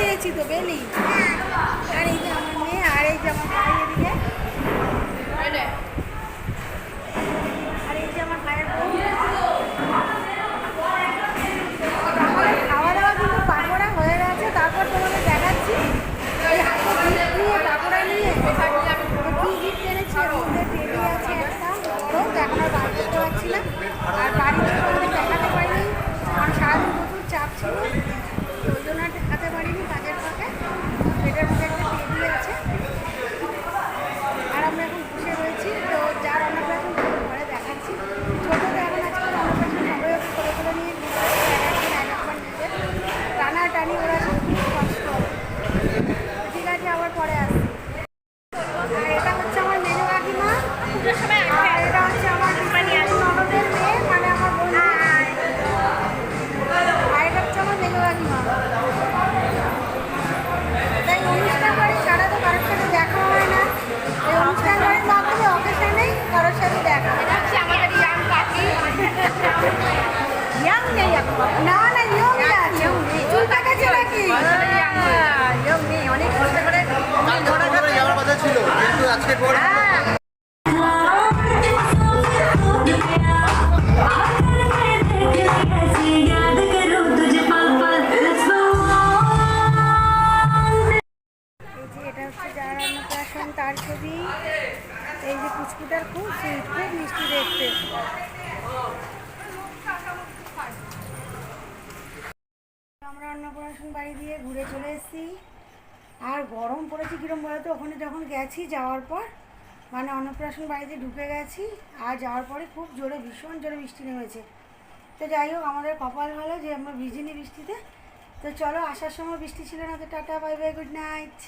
দিয়েছি তো বেলি। আর এই যে আমার মেয়ে আর এই যে আমার ভাই টানি ওরা খুব কষ্ট। ঠিক আছে আবার পরে আর এটা হচ্ছে আমার মেনু কাকিমা। আর এটা হচ্ছে আমার ননদের মেয়ে মানে আমার বন্ধু। আর এটা হচ্ছে আমার মেনু কাকিমা। তাই অনুষ্ঠান বাড়ি ছাড়া তো কারোর সাথে দেখা হয় না। এই অনুষ্ঠান বাড়ির মাধ্যমে অকেশনেই কারোর সাথে দেখা ইয়াং নেই এখন। না যার অন্নপ্রাশন তার ছবি, এই যে কুচকুটার খুব সুইট খুব মিষ্টি দেখতে। আমরা অন্নপ্রাশন বাড়ি দিয়ে ঘুরে চলে এসেছি। আর গরম পড়েছে কীরকম বলতো? ওখানে যখন গেছি যাওয়ার পর মানে অন্নপ্রাশন বাড়িতে ঢুকে গেছি, আর যাওয়ার পরে খুব জোরে ভীষণ জোরে বৃষ্টি নেমেছে। তো যাই হোক, আমাদের কপাল ভালো যে আমরা ভিজিনি বৃষ্টিতে। তো চলো, আসার সময় বৃষ্টি ছিল না, তো tata bye bye good night